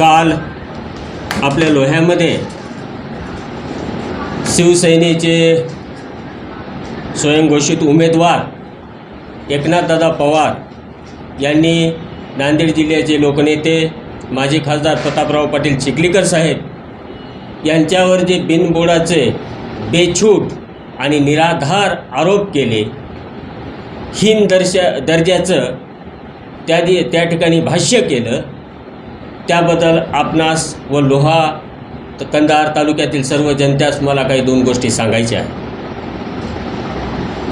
काल आपल्या लोह्यामध्ये शिवसेनेचे स्वयंघोषित उमेदवार एकनाथदादा पवार यांनी नांदेड जिल्ह्याचे लोकनेते माजी खासदार प्रतापराव पाटील चिखलीकर साहेब यांच्यावर जे बिनबोडाचे बेछूट आणि निराधार आरोप केले हीन दर्शा दर्जाचं त्या दि त्या ठिकाणी भाष्य केलं त्याबद्दल आपणास व लोहा कंधार तालुक्यातील सर्व जनतेस मला काही दोन गोष्टी सांगायच्या आहेत.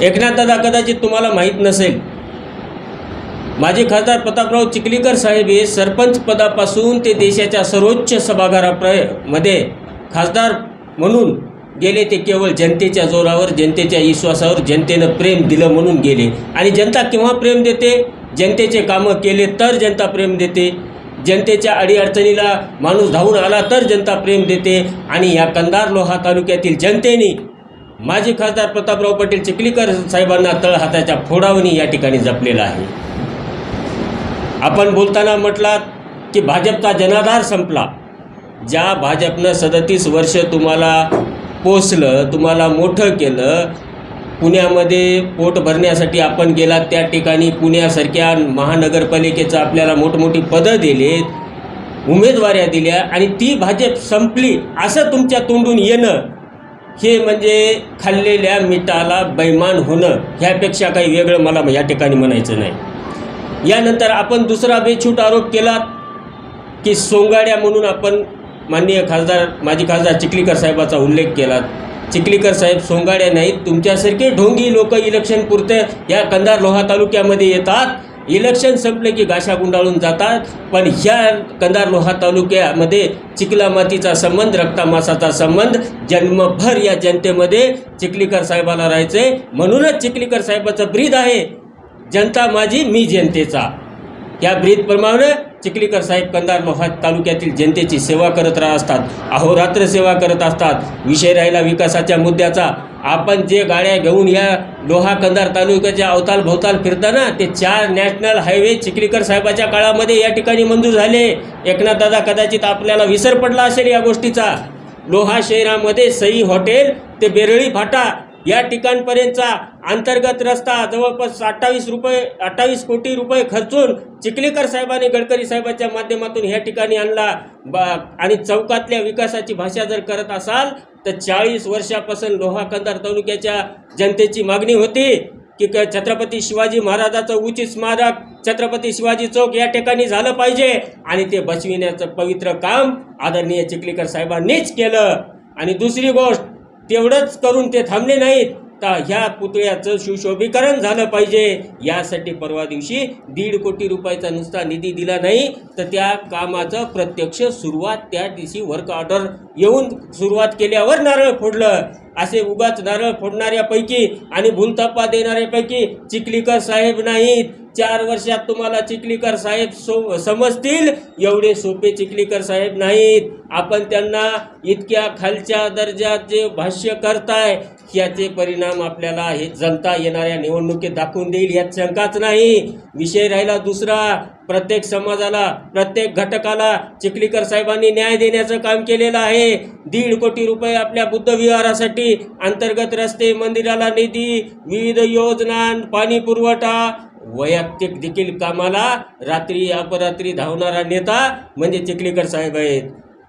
एकनाथदादा कदाचित तुम्हाला माहीत नसेल माजी खासदार प्रतापराव चिखलीकर साहेब हे सरपंच पदापासून ते देशाच्या सर्वोच्च सभागृहामध्ये खासदार म्हणून गेले. ते केवळ जनतेच्या जोरावर जनतेच्या विश्वासावर जनतेनं प्रेम दिलं म्हणून गेले. आणि जनता केव्हा प्रेम देते? जनतेचे कामं केले तर जनता प्रेम देते. जनतेच्या अडीअडचणीला माणूस धावून आला तर जनता प्रेम देते. आणि या कंदार लोहा तालुक्यातील जनतेने माजी खासदार प्रतापराव पाटील चिखलीकर साहेबांना तळहाताच्या फोडावणी या ठिकाणी जपलेला आहे. आपण बोलताना म्हटलात की भाजपचा जनाधार संपला. ज्या भाजपनं सदतीस वर्ष तुम्हाला पोचलं तुम्हाला मोठं केलं पुण्यामध्ये पोट भरण्यासाठी आपण गेलात त्या ठिकाणी पुण्यासारख्या महानगरपालिकेचं आपल्याला मोठमोठी पदं दिलेत उमेदवाऱ्या दिल्या आणि ती भाजप संपली असं तुमच्या तोंडून येणं हे म्हणजे खाल्लेल्या मिठाला बैमान होणं ह्यापेक्षा काही वेगळं मला या ठिकाणी म्हणायचं नाही. यानंतर आपण दुसरा बेछूट आरोप केलात की सोंगाड्या म्हणून आपण माननीय खासदार माजी खासदार चिखलीकर साहेबाचा उल्लेख केला चिखलीकर साहेब सोंगाड्या नाहीत. तुमच्यासारखे ढोंगी लोक इलेक्शन पुरते या कंधार लोहा तालुक्यामध्ये येतात. इलेक्शन संपले की गाशा गुंडाळून जातात. पण ह्या कंधार लोहा तालुक्यामध्ये चिखला मातीचा संबंध रक्तामासाचा संबंध जन्मभर या जनतेमध्ये चिखलीकर साहेबाला राहायचे म्हणूनच चिखलीकर साहेबाचं ब्रीद आहे. जनता माझी मी जनतेचा. या ब्रीदप्रमाणे चिखलीकर साहेब कंधार लोहा तालुक्यातील जनतेची सेवा करत राहत असतात अहोरात्र सेवा करत असतात. विषय राहिला विकासाच्या मुद्द्याचा. आपण जे गाड्या घेऊन या लोहा कंधार तालुक्याच्या अवताल भोवताल फिरताना ते चार नॅशनल हायवे चिखलीकर साहेबाच्या काळामध्ये या ठिकाणी मंजूर झाले. एकनाथदादा कदाचित आपल्याला विसर पडला असेल या गोष्टीचा. लोहा शहरामध्ये सई हॉटेल ते बेरळी फाटा या ठिकाणपर्यंतचा अंतर्गत रस्ता जवळपास अठ्ठावीस रुपये अठ्ठावीस कोटी रुपये खर्चून चिखलीकर साहेबांनी गडकरी साहेबांच्या माध्यमातून ह्या ठिकाणी आणला. बा आणि चौकातल्या विकासाची भाषा जर करत असाल तर चाळीस वर्षापासून लोहा कंधार तालुक्याच्या जनतेची मागणी होती की क छत्रपती शिवाजी महाराजाचं उचित स्मारक छत्रपती शिवाजी चौक या ठिकाणी झालं पाहिजे. आणि ते बसविण्याचं पवित्र काम आदरणीय चिखलीकर साहेबांनीच केलं. आणि दुसरी गोष्ट तेवढंच करून ते थांबले नाहीत. तर ह्या पुतळ्याचं सुशोभीकरण झालं पाहिजे. यासाठी परवा दिवशी दीड कोटी रुपयाचा नुसता निधी दिला नाही. तर त्या कामाचं प्रत्यक्ष सुरुवात त्या दिवशी वर्क ऑर्डर येऊन सुरुवात केल्यावर नारळ फोडलं. असे उगाच नारळ फोडणाऱ्यापैकी आणि भूलथप्पा देणाऱ्यापैकी चिखलीकर साहेब नाहीत. चार वर्षात तुम्हाला चिखलीकर साहेब सो समजतील. एवढे सोपे चिखलीकर साहेब नाहीत. आपण त्यांना इतक्या खालच्या दर्जाचे भाष्य करताय याचे परिणाम आपल्याला हे जनता येणाऱ्या निवडणुकीत दाखवून देईल यात शंकाच नाही. विषय राहिला दुसरा. प्रत्येक समाजाला प्रत्येक घटकाला चिखलीकर साहेबांनी न्याय देण्याचं काम केलेलं आहे. दीड कोटी रुपये आपल्या बुद्ध विहारासाठी अंतर्गत रस्ते मंदिराला निधी विविध योजना पाणी पुरवठा वैयक्तिक देखील कामाला रात्री अपरात्री धावणारा नेता म्हणजे चिखलीकर साहेब आहेत.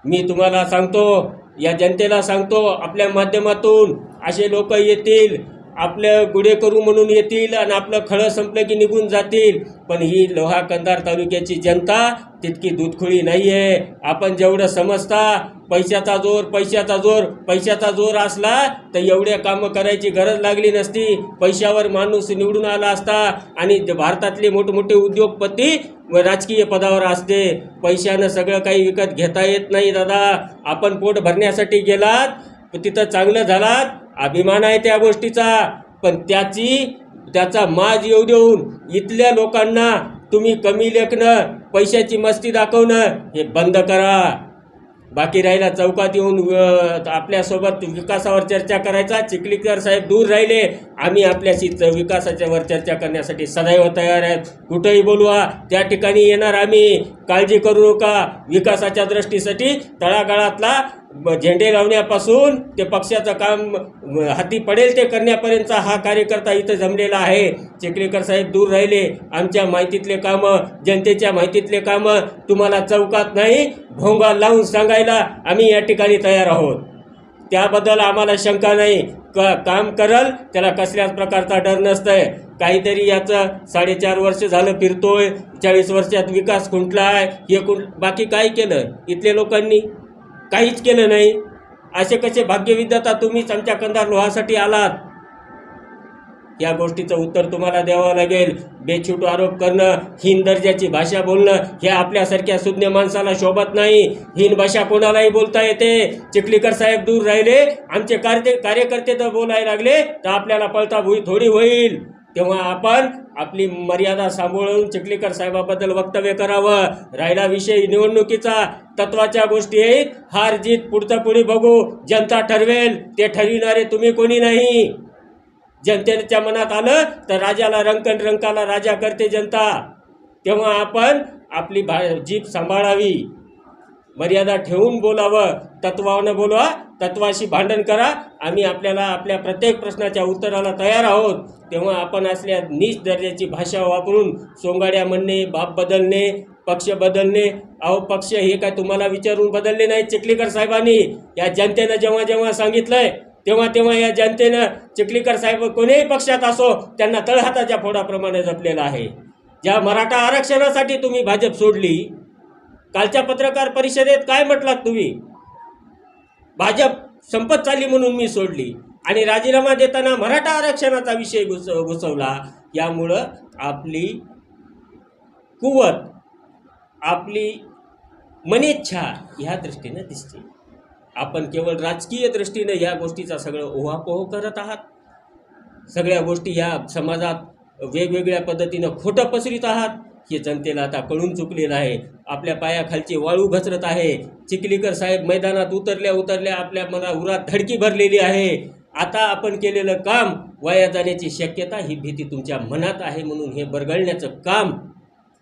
मी तुम्हाला सांगतो या जनतेला सांगतो आपल्या माध्यमातून असे लोक येतील. आपलं गुढे करू म्हणून येतील आणि आपलं खळं संपलं की निघून जातील. पण ही लोहा कंधार तालुक्याची जनता तितकी दूधखोळी नाही आहे आपण जेवढं समजता पैशाचा जोर पैशाचा जोर पैशाचा जोर असला तर एवढ्या कामं करायची गरज लागली नसती. पैशावर माणूस निवडून आला असता आणि ज- भारतातले मोठमोठे उद्योगपती व राजकीय पदावर असते. पैशानं सगळं काही विकत घेता येत नाही दादा. आपण पोट भरण्यासाठी गेलात तिथं चांगलं झालात अभिमान आहे त्या गोष्टीचा. पण त्याची त्याचा माज येऊ देऊन इथल्या लोकांना तुम्ही कमी लेखणं पैशाची मस्ती दाखवणं हे बंद करा. बाकी राहिला चौकात येऊन आपल्यासोबत विकासावर चर्चा करायचा. चिखलीकर साहेब दूर राहिले. आम्ही आपल्याशी च- चर्चा करण्यासाठी सदैव तयार आहेत. कुठंही बोलवा. त्या ठिकाणी येणार आम्ही. काळजी करू नका. विकासाच्या दृष्टीसाठी तळागाळातला झेंडे लावण्यापासून ते पक्षाचं काम हाती पडेल ते करण्यापर्यंतचा हा कार्यकर्ता इथं जमलेला आहे. चिखलेकर साहेब दूर राहिले. आमच्या माहितीतले कामं जनतेच्या माहितीतले कामं तुम्हाला चौकात नाही भोंगा लावून सांगायला आम्ही या ठिकाणी तयार आहोत. त्याबद्दल आम्हाला शंका नाही. क काम करल त्याला कसल्याच प्रकारचा डर नसतंय. काहीतरी याचं साडेचार वर्ष झालं फिरतोय चाळीस वर्षात विकास खुंटला आहे हे कुंट बाकी काय केलं? इथल्या लोकांनी काहीच केलं नाही. असे कसे भाग्यविद्याता तुम्हीच आमच्या कंदार लोहासाठी आलात? या गोष्टीचं उत्तर तुम्हाला द्यावं लागेल. बेछूट आरोप करणं हीन दर्जाची भाषा बोलणं हे आपल्यासारख्या सुज्ञ माणसाला शोभत नाही. हीन भाषा कोणालाही बोलता येते? चिखलीकर साहेब दूर राहिले. आमचे कार्य कार्यकर्ते तर बोलायला लागले. तर आपल्याला पळता भुई थोडी होईल. तेव्हा आपण आपली मर्यादा सांभाळून चिखलीकर साहेबाबद्दल वक्तव्य करावं. राहिला विषय निवडणुकीचा तत्वाच्या गोष्टी आहेत हार जीत पुढचं पुढे बघू. जनता ठरवेल ते ठरविणारे तुम्ही कोणी नाही. जनतेच्या मनात आलं तर राजाला रंकन रंकाला राजा करते जनता. तेव्हा आपण आपली भा जीभ सांभाळावी. मर्यादा ठेवून बोलावं तत्वानं बोलवा तत्वाशी भांडण करा. आम्ही आपल्याला आपल्या प्रत्येक प्रश्नाच्या उत्तराला तयार आहोत. तेव्हा आपण असल्या नीच दर्जाची भाषा वापरून सोंगाड्या म्हणणे बाप बदलणे पक्ष बदलणे. अहो पक्ष हे काय तुम्हाला विचारून बदलले नाही चिखलीकर साहेबांनी? या जनतेनं जेव्हा जेव्हा सांगितलंय तेव्हा तेव्हा या जनतेनं चिखलीकर साहेब कोणीही पक्षात असो त्यांना तळहाताच्या फोडाप्रमाणे जपलेलं आहे. ज्या मराठा आरक्षणासाठी तुम्ही भाजप सोडली कालच्या पत्रकार परिषदेत काय म्हटलात तुम्ही? भाजप संपत चालली म्हणून मी सोडली आणि राजीनामा देताना मराठा आरक्षणाचा विषय घुस घुसवला. यामुळं आपली कुवत आपली मनेच्छा ह्या दृष्टीनं दिसते. आपण केवळ राजकीय दृष्टीनं या गोष्टीचा सगळं ओहापोह करत आहात. सगळ्या गोष्टी ह्या समाजात वेगवेगळ्या पद्धतीनं खोटं पसरित आहात. हे जनतेला आता कळून चुकलेलं आहे. आपल्या पायाखालची वाळू घसरत आहे. चिखलीकर साहेब मैदानात उतरल्या उतरल्या आपल्या मला उरात धडकी भरलेली आहे. आता आपण केलेलं काम वाया जाण्याची शक्यता ही भीती तुमच्या मनात आहे म्हणून हे बरगळण्याचं काम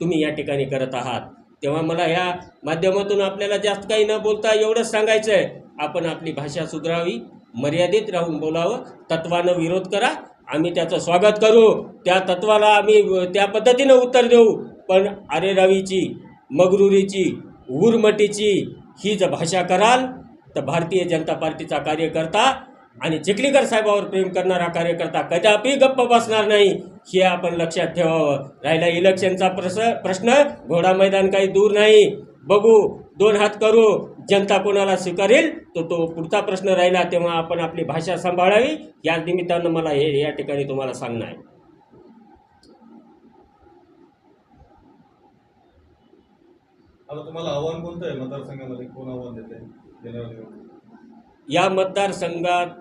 तुम्ही या ठिकाणी करत आहात. तेव्हा मला या माध्यमातून आपल्याला जास्त काही न बोलता एवढंच सांगायचं आहे आपण आपली भाषा सुधारावी मर्यादित राहून बोलावं तत्वानं विरोध करा आम्ही त्याचं स्वागत करू. त्या तत्वाला आम्ही व- त्या पद्धतीनं उत्तर देऊ. पण अरेरावीची मगरुरीची उरमटीची ही जर भाषा कराल तर भारतीय जनता पार्टीचा कार्यकर्ता आणि चिखलीकर साहेबावर प्रेम करणारा कार्यकर्ता कदापि गप्प बसणार नाही. हे आपण लक्षात ठेवावं. राहिला इलेक्शनचा प्रस प्रश्न घोडा मैदान काही दूर नाही. बघू दोन हात करू जनता कोणाला स्वीकारेल तो तो पुढचा प्रश्न राहिला तेव्हा आपण आपली भाषा सांभाळावी. या निमित्तानं मला हे या ठिकाणी तुम्हाला सांगणं आहे. आता तुम्हाला आव्हान कोणतं आहे? मतदारसंघामध्ये कोण आव्हान देते? या मतदारसंघात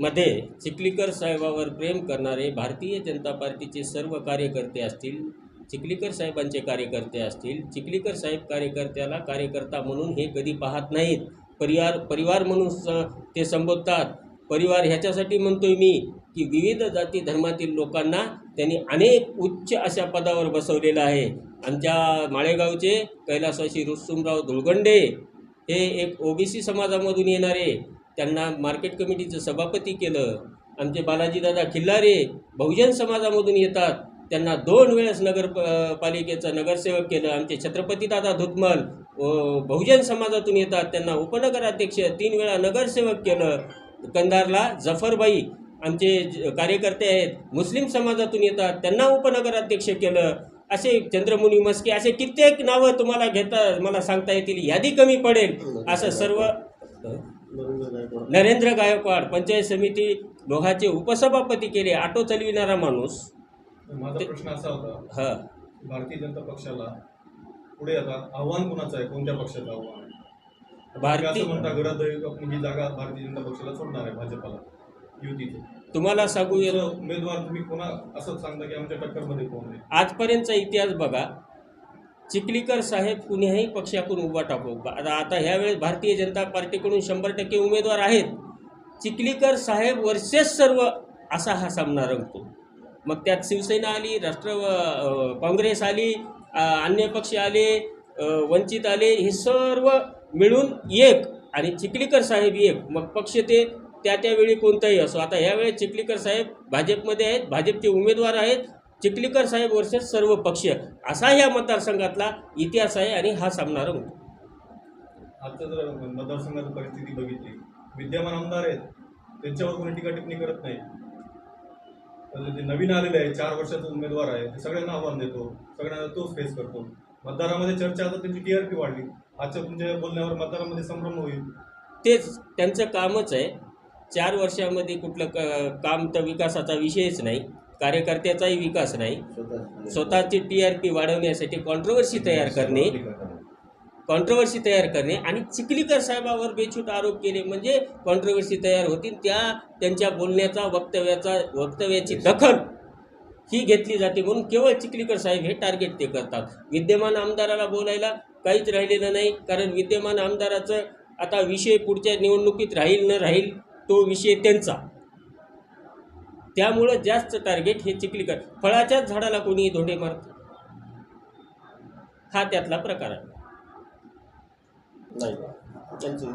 मध्ये चिखलीकर साहेबावर प्रेम करणारे भारतीय जनता पार्टीचे सर्व कार्यकर्ते असतील चिखलीकर साहेबांचे कार्यकर्ते असतील चिखलीकर साहेब कार्यकर्त्याला कार्यकर्ता म्हणून हे कधी पाहत नाहीत. परिवार परिवार म्हणून स ते संबोधतात. परिवार ह्याच्यासाठी म्हणतोय मी की विविध जाती धर्मातील लोकांना त्यांनी अनेक उच्च अशा पदावर बसवलेलं आहे. आमच्या माळेगावचे कैलासवासी रुस्तुमराव धुळगंडे हे एक ओबीसी समाजामधून येणारे त्यांना मार्केट कमिटीचं सभापती केलं. आमचे बालाजीदादा खिल्लारे बहुजन समाजामधून येतात. त्यांना दोन वेळेस नगर प- पालिकेचं नगरसेवक केलं. आमचे छत्रपतीदादा धुतमल बहुजन समाजातून येतात. त्यांना उपनगराध्यक्ष तीन वेळा नगरसेवक केलं. कंधारला जफरबाई आमचे ज- कार्यकर्ते आहेत. मुस्लिम समाजातून येतात. त्यांना उपनगराध्यक्ष केलं. असे चंद्रमुनी मस्के असे कित्येक नावं तुम्हाला घेता मला सांगता येतील. यादी कमी पडेल. असं सर्व नरेंद्र गायकवाड पंचायत समिती दोघाचे उपसभापती केले. ऑटो चालविणारा माणूस माझा प्रश्न असा होता हा. भारतीय जनता पक्षाला पुढे आता आव्हान कोणाचं आहे? कोणत्या पक्षाचं आव्हान? आहे तुम्ही भारतीय असं म्हणता गरज ही जागा भारतीय जनता पक्षाला सोडणार आहे भाजपाला युतीची. तुम्हाला सांगू येतो उमेदवार तुम्ही कोणा असं सांगता की आमच्या टक्करमध्ये कोण आहे? आजपर्यंतचा इतिहास बघा. चिखलीकर साहेब कुणीही पक्षाकडून उभा टाकू आता आता ह्यावेळेस भारतीय जनता पार्टीकडून शंभर टक्के उमेदवार आहेत. चिखलीकर साहेब वर्सेस सर्व असा हा सामना रंगतो. मग त्यात शिवसेना आली राष्ट्र काँग्रेस आली अन्य पक्ष आले वंचित आले हे सर्व मिळून एक आणि चिखलीकर साहेब एक. मग पक्ष ते त्या त्यावेळी कोणताही असो. आता ह्यावेळेस चिखलीकर साहेब भाजपमध्ये आहेत भाजपचे उमेदवार आहेत. चिखलीकर साहेब वर्सेस सर्व पक्ष. असा या मतदारसंघातला इतिहास आहे आणि हा सामना रंगतो आजचा जर मतदारसंघाची परिस्थिती बघितली विद्यमान आमदार आहेत त्यांच्यावर कोणी टीका टिप्पणी करत नाही. तर जे नवीन आलेले आहे चार वर्षाचा उमेदवार आहे ते सगळ्यांना आव्हान देतो सगळ्यांना तोच फेस करतो. मतदारामध्ये चर्चा आता त्यांची टीआरपी वाढली. आजच्या तुमच्या बोलण्यावर मतदारामध्ये संभ्रम होईल. तेच त्यांचं कामच आहे. चार वर्षामध्ये कुठलं क काम तर विकासाचा विषयच नाही. कार्यकर्त्याचाही विकास नाही. स्वतःची. टी आर पी वाढवण्यासाठी कॉन्ट्रोवर्सी तयार करणे. कॉन्ट्रोवर्सी तयार करणे आणि चिखलीकर साहेबावर बेछूट आरोप केले म्हणजे कॉन्ट्रोवर्सी तयार होतील त्या त्यांच्या बोलण्याचा वक्तव्याचा वक्तव्याची दखल ही घेतली जाते म्हणून केवळ चिखलीकर साहेब हे टार्गेट ते करतात. विद्यमान आमदाराला बोलायला काहीच राहिलेलं नाही कारण विद्यमान आमदाराचं आता विषय पुढच्या निवडणुकीत राहील न राहील तो विषय त्यांचा. त्यामुळं जास्त टार्गेट हे चिखलीकर फळाच्याच झाडाला कोणी धोंडे मारत हा त्यातला प्रकार आहे. नाही त्यांचं